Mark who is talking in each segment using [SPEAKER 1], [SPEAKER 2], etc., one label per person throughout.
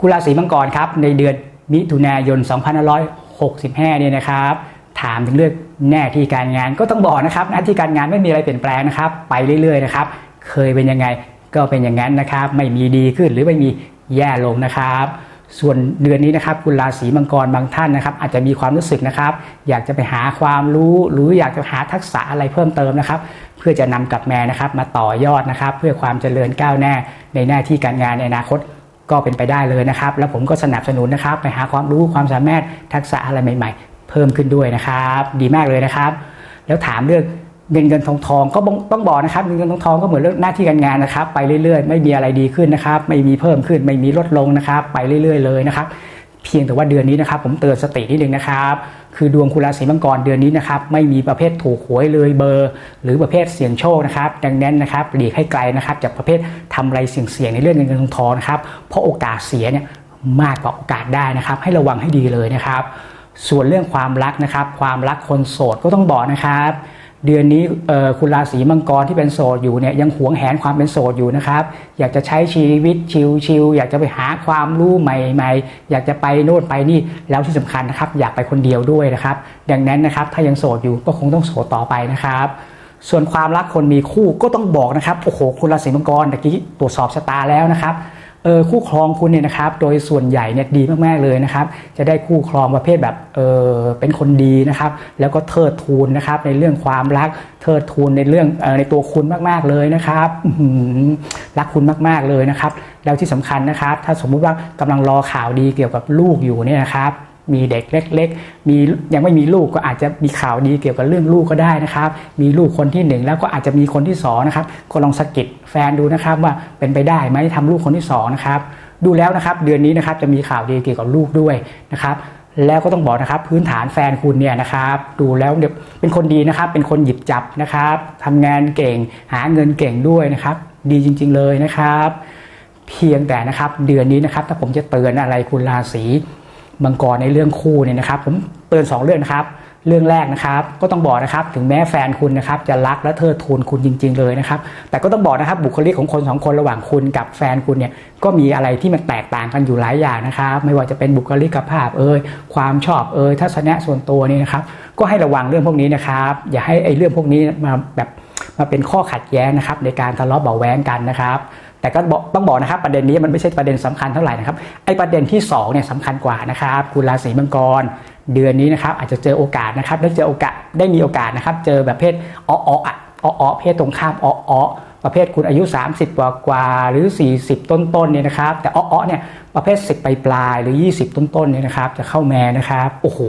[SPEAKER 1] คุณราศีมังกรครับในเดือนมิถุนายน 2565 เนี่ยนะครับ ถามถึงเรื่องหน้าที่การงานก็ต้องบอกนะครับหน้าที่การงานไม่มีอะไรเปลี่ยนแปลงนะครับ ไปเรื่อยๆนะครับ เคยเป็นยังไงก็เป็นอย่างนั้นนะครับ ไม่มีดีขึ้นหรือไม่มีแย่ลงนะครับ ส่วนเดือนนี้นะครับคุณราศีมังกรบางท่านนะครับ อาจจะมีความรู้สึกนะครับ อยากจะไปหาความรู้หรืออยากจะหาทักษะอะไรเพิ่มเติมนะครับ เพื่อจะนำกลับแม่นะครับ มาต่อยอดนะครับ เพื่อความเจริญก้าวหน้าในหน้าที่การงานในอนาคต ก็เป็นไปได้เลยนะครับ แล้วผมก็สนับสนุนนะครับไปหาความรู้ความสามารถทักษะอะไรใหม่ ๆ เพิ่มขึ้นด้วยนะครับ ดีมากเลยนะครับ แล้วถามเรื่องเงินเงินทองทองก็ต้องบอกนะครับเงินเงินทองทองก็เหมือนเรื่องหน้าที่การงานนะครับ ไปเรื่อยๆ ไม่มีอะไรดีขึ้นนะครับ ไม่มีเพิ่มขึ้น ไม่มีลดลงนะครับ ไปเรื่อย ๆ เลยนะครับ พียงแต่ว่าเดือนนี้นะครับผมเตือนสตินิดนึงนะครับคือดวงคุณราศีมังกรเดือนนี้นะครับไม่มีประเภทถูกหวยเลยเบอร์ หรือประเภทเสี่ยงโชคนะครับดังนั้นนะครับหลีกให้ไกลนะครับจากประเภททำอะไรเสี่ยงๆในเรื่องเงินเงินทองทองนะครับเพราะโอกาสเสียเนี่ยมากกว่าโอกาสได้นะครับ ให้ระวังให้ดีเลยนะครับ ส่วนเรื่องความรักนะครับ ความรักคนโสดก็ต้องบอกนะครับ เดือนนี้คุณราศีมังกรที่เป็นโสดอยู่เนี่ยยังหวงแหนความเป็นโสดอยู่นะครับ อยากจะใช้ชีวิตชิลๆอยากจะไปหาความรู้ใหม่ ๆ อยากจะไปโน่นไปนี่แล้วที่สำคัญนะครับ อยากไปคนเดียวด้วยนะครับ ดังนั้นนะครับถ้ายังโสดอยู่ก็คงต้องโสดต่อไปนะครับส่วนความรักคนมีคู่ก็ต้องบอกนะครับโอ้โหคุณราศีมังกรตะกี้ตรวจสอบชะตาแล้วนะครับ เออคู่ครองคุณเนี่ยนะครับโดยส่วนใหญ่เนี่ยดีมากๆเลยนะครับ จะได้คู่ครองประเภทแบบเออเป็นคนดีนะครับ แล้วก็เทิดทูนนะครับในเรื่องความรักเทิดทูนในเรื่องออในตัวคุณมากๆเลยนะครับรักคุณมากๆเลยนะครับ แล้วที่สำคัญนะครับ ถ้าสมมุติว่ากำลังรอข่าวดีเกี่ยวกับลูกอยู่เนี่ยนะครับ มีเด็กเล็ก ๆ มียังไม่มีลูกก็อาจจะมีข่าวดีเกี่ยวกับเรื่องลูกก็ได้นะครับ มีลูกคนที่หนึ่งแล้วก็อาจจะมีคนที่สองนะครับก็ลองสกิดแฟนดูนะครับว่าเป็นไปได้ไหมทำลูกคนที่สองนะครับดูแล้วนะครับเดือนนี้นะครับจะมีข่าวดีเกี่ยวกับลูกด้วยนะครับแล้วก็ต้องบอกนะครับพื้นฐานแฟนคุณเนี่ยนะครับดูแล้วเนี่ยเป็นคนดีนะครับ เป็นคนหยิบจับนะครับทำงานเก่งหาเงินเก่งด้วยนะครับ ดีจริง ๆเลยนะครับ เพียงแต่นะครับเดือนนี้นะครับถ้าผมจะเตือนอะไรคุณราศี มังกรในเรื่องคู่เนี่ยนะครับ ผมเตือน2เรื่องนะครับ เรื่องแรกนะครับ ก็ต้องบอกนะครับ ถึงแม้แฟนคุณนะครับ จะรักและเทิดทูนคุณจริง ๆ เลยนะครับ แต่ก็ต้องบอกนะครับ บุคลิกของคนสองคนระหว่างคุณกับแฟนคุณเนี่ยก็มีอะไรที่มันแตกต่างกันอยู่หลายอย่างนะครับ ไม่ว่าจะเป็นบุคลิกภาพเอ่ยความชอบเอ่ยทัศนะส่วนตัวนี่นะครับ ก็ให้ระวังเรื่องพวกนี้นะครับ อย่าให้ไอ้เรื่องพวกนี้มาแบบมาเป็นข้อขัดแย้งนะครับในการทะเลาะเบาแว้งกันนะครับ แต่ก็ต้องบอกนะครับประเด็นนี้มันไม่ใช่ประเด็นสำคัญเท่าไหร่นะครับไอ้ประเด็นที่2เนี่ยสำคัญกว่านะครับคุณราศีมังกรเดือนนี้นะครับอาจจะเจอโอกาสนะครับได้เจอโอกาสได้มีโอกาสนะครับเจอแบบเพศอ้ออ้ออ้ออ้อเพศตรงข้ามอ้ออ้อประเภทคุณอายุ 30 กว่ากว่าหรือ 40 ต้นๆเนี่ยนะครับแต่อ้ออ้อเนี่ยประเภท 10 ปลายปลายหรือ 20 ต้นๆเนี่ยนะครับจะเข้าแม่นะครับโอ้โห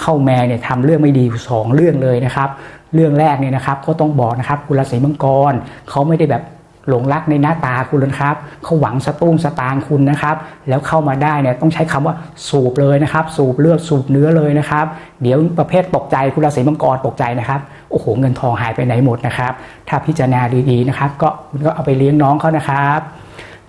[SPEAKER 1] เข้าแม่เนี่ยทำเรื่องไม่ดีสองเรื่องเลยนะครับเรื่องแรกเนี่ยนะครับก็ต้องบอกนะครับคุณราศีมังกรเขาไม่ได้แบบ หลงรักในหน้าตาคุณนะครับเขาหวังสตุ้งสตางคุณนะครับ แล้วเข้ามาได้เนี่ยต้องใช้คำว่าสูบเลยนะครับ สูบเลือดสูบเนื้อเลยนะครับ เดี๋ยวประเภทตกใจคุณราศีมังกรตกใจนะครับโอ้โหเงินทองหายไปไหนหมดนะครับ ถ้าพิจารณาดีๆนะครับ ก็ก็เอาไปเลี้ยงน้องเขานะครับ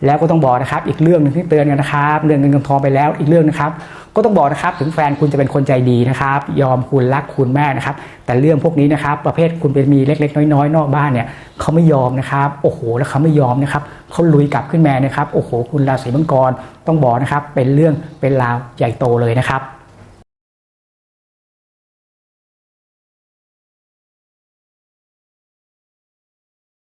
[SPEAKER 1] แล้วก็ต้องบอกนะครับอีกเรื่องหนึ่งที่เตือนกันนะครับเรื่องเงินเงินทองไปแล้วอีกเรื่องนะครับ ก็ต้องบอกนะครับถึงแฟนคุณจะเป็นคนใจดีนะครับ ยอมคุณรักคุณแม่นะครับ แต่เรื่องพวกนี้นะครับ ประเภทคุณเป็นมีเล็ก ๆ น้อยๆ นอกบ้านเนี่ยเขาไม่ยอมนะครับโอ้โห แล้วเขาไม่ยอมนะครับเขาลุยกลับขึ้นมานะครับโอ้โห คุณราศีมังกรต้องบอกนะครับเป็นเรื่องเป็นราวใหญ่โตเลยนะครับ